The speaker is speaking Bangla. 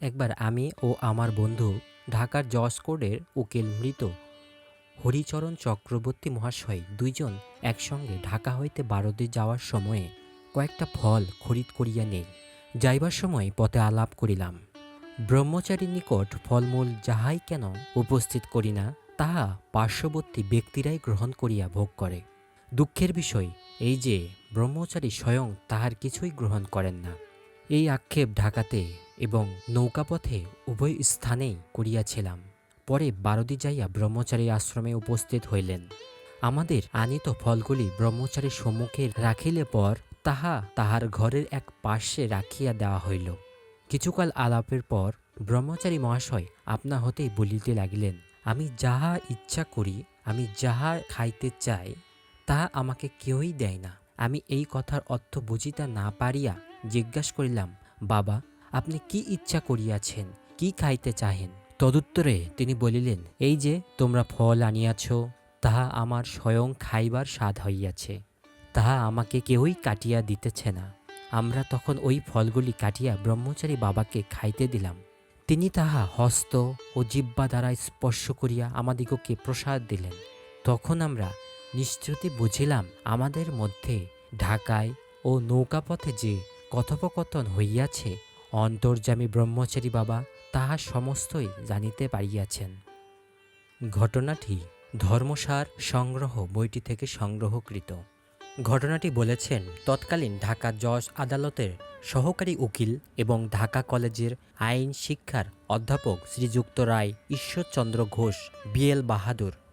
একবার আমি ও আমার বন্ধু ঢাকার জজ কোর্টের উকিল মৃত। হরিচরণ চক্রবর্তী মহাশয় দুইজন একসঙ্গে ঢাকা হইতে ভারতে যাওয়ার সময়ে কয়েকটা ফল খরিদ করিয়া নেই, যাইবার সময় পথে আলাপ করিলাম। ব্রহ্মচারীর নিকট ফলমূল যাহাই কেন উপস্থিত করি না, তাহা পার্শ্ববর্তী ব্যক্তিরাই গ্রহণ করিয়া ভোগ করে। দুঃখের বিষয় এই যে ব্রহ্মচারী স্বয়ং তাহার কিছুই গ্রহণ করেন না। এই আক্ষেপ ঢাকাতে এবং নৌকাপথে উভয় স্থানেই করিয়াছিলাম। পরে বারদি যাইয়া ব্রহ্মচারী আশ্রমে উপস্থিত হইলেন। আমাদের আনিত ফলগুলি ব্রহ্মচারীর সম্মুখে রাখিলে পর তাহা তাহার ঘরের এক পার্শ্বে রাখিয়া দেওয়া হইল। কিছুকাল আলাপের পর ব্রহ্মচারী মহাশয় আপনা হতেই বলিতে লাগিলেন, আমি যাহা ইচ্ছা করি, আমি যাহা খাইতে চাই, তাহা আমাকে কেউই দেয় না। আমি এই কথার অর্থ বুঝিতে না পারিয়া জিজ্ঞাসা করিলাম, বাবা আপনি কি ইচ্ছা করিয়াছেন, কি খাইতে চাহেন? তদুত্তরে তিনি বলিলেন, এই যে তোমরা ফল আনিয়াছ, তাহা আমার স্বয়ং খাইবার স্বাদ হইয়াছে। তাহা আমাকে কেউই কাটিয়া দিতেছে না। আমরা তখন ওই ফলগুলি কাটিয়া ব্রহ্মচারী বাবাকে খাইতে দিলাম। তিনি তাহা হস্ত ও জিব্বা দ্বারা স্পর্শ করিয়া আমাদিগকে প্রসাদ দিলেন। তখন আমরা নিশ্চয়ই বুঝিলাম, আমাদের মধ্যে ঢাকায় ও নৌকাপথে যে কথোপকথন হইয়াছে অন্তর্যামী ব্রহ্মচারী বাবা তাহা সমস্তই জানিতে পারিয়াছেন। ঘটনাটি ধর্মসার সংগ্রহ বইটি থেকে সংগ্রহকৃত। ঘটনাটি বলেছেন, তৎকালীন ঢাকা জজ আদালতের সহকারী উকিল এবং ঢাকা কলেজের আইন শিক্ষার অধ্যাপক শ্রীযুক্ত রায় ঈশ্বরচন্দ্র ঘোষ বিএল বাহাদুর।